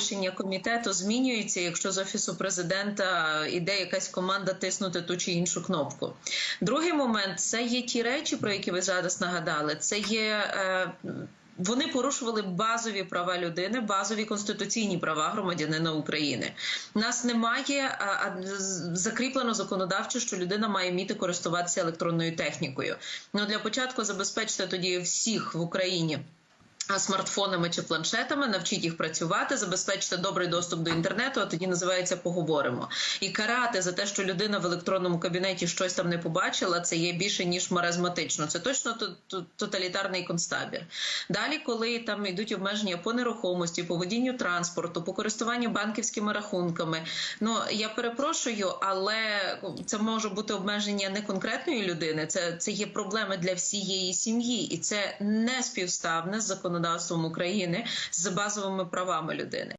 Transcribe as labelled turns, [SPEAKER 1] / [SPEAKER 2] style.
[SPEAKER 1] рішення комітету змінюється, якщо з офісу президента іде якась команда тиснути ту чи іншу кнопку. Другий момент це є ті речі, про які ви зараз нагадали. Це є. Е, вони порушували базові права людини, базові конституційні права громадянина України. У Нас немає а, а, закріплено законодавчо, що людина має вміти користуватися електронною технікою. Ну для початку забезпечте тоді всіх в Україні. Смартфонами чи планшетами навчіть їх працювати, забезпечте добрий доступ до інтернету. А тоді називається поговоримо. І карати за те, що людина в електронному кабінеті щось там не побачила, це є більше ніж маразматично. Це точно то- то- тоталітарний концтабір. Далі, коли там йдуть обмеження по нерухомості, по водінню транспорту, по користуванню банківськими рахунками. Ну я перепрошую, але це може бути обмеження не конкретної людини. Це, це є проблеми для всієї сім'ї, і це не співставне з законодавством України з базовими правами людини.